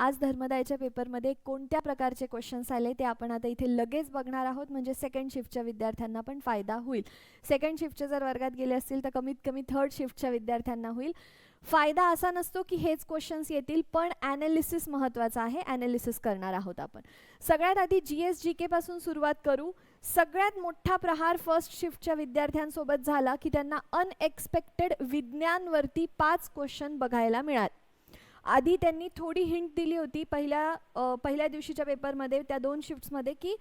आज धर्मदायच्या पेपरमध्ये कोणत्या प्रकारचे क्वेश्चन्स आले ते आपण आता इथे लगेच बघणार आहोत. म्हणजे सेकंड शिफ्टच्या विद्यार्थ्यांना पण फायदा होईल. सेकंड शिफ्टचे जर वर्गात गेले असतील तर कमीत कमी थर्ड शिफ्टच्या विद्यार्थ्यांना होईल. फायदा असा नसतो की हेच क्वेश्चन्स येतील पण ॲनालिसिस महत्त्वाचं आहे. ॲनालिसिस करणार आहोत आपण. सगळ्यात आधी जी एस जी केपासून सुरुवात करू. सगळ्यात मोठा प्रहार फर्स्ट शिफ्टच्या विद्यार्थ्यांसोबत झाला की त्यांना अनएक्सपेक्टेड विज्ञानवरती पाच क्वेश्चन बघायला मिळाले. आधी त्यांनी थोडी हिंट दिली होती पहिल्या पहिल्या दिवशीच्या पेपरमध्ये त्या दोन शिफ्ट्समध्ये की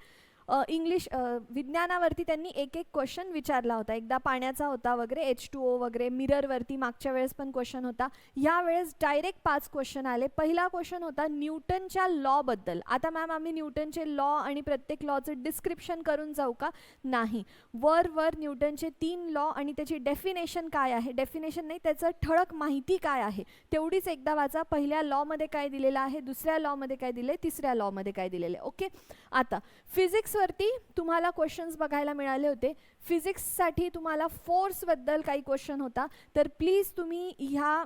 इंग्लिश विज्ञानावरती त्यांनी एक एक क्वेश्चन विचारला होता. एकदा पाण्याचा होता वगैरे एच टू ओ वगैरे मिररवरती मागच्या वेळेस पण क्वेश्चन होता. यावेळेस डायरेक्ट पाच क्वेश्चन आले. पहिला क्वेश्चन होता न्यूटनच्या लॉबद्दल आता मॅम आम्ही न्यूटनचे लॉ आणि प्रत्येक लॉचं डिस्क्रिप्शन करून जाऊ का? नाही. वर वर न्यूटनचे तीन लॉ आणि त्याची डेफिनेशन काय आहे? डेफिनेशन नाही त्याचं ठळक माहिती काय आहे? तेवढीच एकदा वाचा. पहिल्या लॉमध्ये काय दिलेलं आहे? दुसऱ्या लॉमध्ये काय दिले तिसऱ्या लॉमध्ये काय दिलेलं आहे? ओके आता फिजिक्स फिजिक्सवरती तुम्हाला क्वेश्चन्स बघायला मिळाले होते. फिजिक्ससाठी तुम्हाला फोर्सबद्दल काही क्वेश्चन होता. तर प्लीज तुम्ही ह्या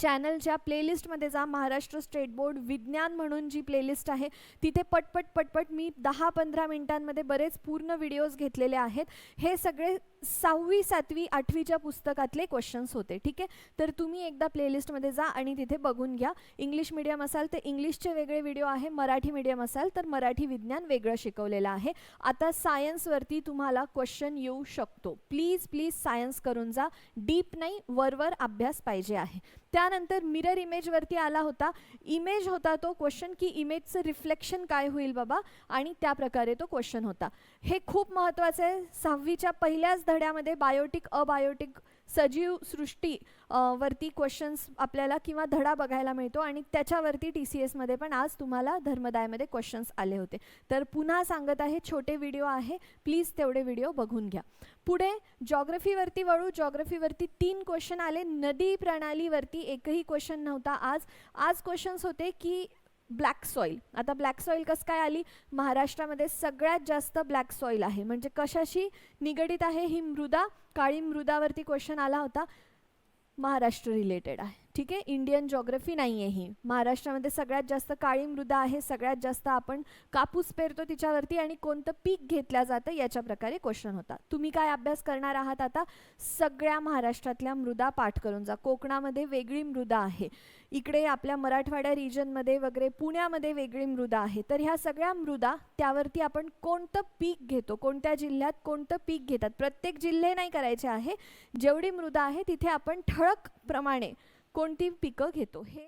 चॅनलच्या प्लेलिस्टमध्ये जा. महाराष्ट्र स्टेट बोर्ड विज्ञान म्हणून जी प्लेलिस्ट आहे तिथे पटपट पटपट मी दहा पंधरा मिनिटांमध्ये बरेच पूर्ण व्हिडिओज घेतलेले आहेत. हे सगळे सहावी सातवी आठवीच्या पुस्तकातले क्वेश्चन्स होते ठीक आहे? तर तुम्ही एकदा प्लेलिस्टमध्ये जा आणि तिथे बघून घ्या. इंग्लिश मिडियम असाल तर इंग्लिशचे वेगळे व्हिडिओ आहे मराठी मिडियम असाल तर मराठी विज्ञान वेगळं शिकवलेलं आहे. आता सायन्सवरती तुम्हाला क्वेश्चन येऊ शकतो. प्लीज प्लीज सायन्स करून जा. डीप नाही वरवर अभ्यास पाहिजे आहे. त्यानंतर मिरर इमेजवरती आला होता. इमेज होता तो क्वेश्चन की इमेजचं रिफ्लेक्शन काय होईल बाबा? आणि त्या प्रकारे तो क्वेश्चन होता. हे खूप महत्त्वाचं आहे. सहावीच्या पहिल्याच धड्यामध्ये बायोटिक अबायोटिक सजीव सृष्टी वरती क्वेश्चन्स आपल्याला किंवा धडा बघायला मिळतो आणि त्याच्यावरती टी सी एसमध्ये पण आज तुम्हाला धर्मदायमध्ये क्वेश्चन्स आले होते. तर पुन्हा सांगत आहे छोटे व्हिडिओ आहे प्लीज तेवढे व्हिडिओ बघून घ्या. पुढे जॉग्रफीवरती वळू. जॉग्रफीवरती तीन क्वेश्चन आले. नदी प्रणालीवरती एकही क्वेश्चन नव्हता आज. आज क्वेश्चन्स होते की ब्लॅक सॉईल आता ब्लॅक सॉईल कसं काय आली? महाराष्ट्रामध्ये सगळ्यात जास्त ब्लॅक सॉईल आहे. म्हणजे कशाशी निगडीत आहे? ही मृदा काळी मृदावरती क्वेश्चन आला होता. महाराष्ट्र रिलेटेड आहे. ठीक आहे? इंडियन जॉग्रफी नाही आहे ही. महाराष्ट्रामध्ये सगळ्यात जास्त काळी मृदा आहे सगळ्यात जास्त आपण कापूस पेरतो तिच्यावरती आणि कोणतं पीक घेतलं जातं याच्या प्रकारे क्वेश्चन होता तुम्ही काय अभ्यास करणार आहात आता? सगळ्या महाराष्ट्रातल्या मृदा पाठ करून जा. कोकणामध्ये वेगळी मृदा आहे. इकडे आपल्या मराठवाड्या रिजनमध्ये वगैरे पुण्यामध्ये वेगळी मृदा आहे. तर ह्या सगळ्या मृदा त्यावरती आपण कोणतं पीक घेतो? कोणत्या जिल्ह्यात कोणतं पीक घेतात? प्रत्येक जिल्हे नाही करायचे आहे. जेवढी मृदा आहे तिथे आपण ठळक प्रमाणे कोणती पिकं घेतो हे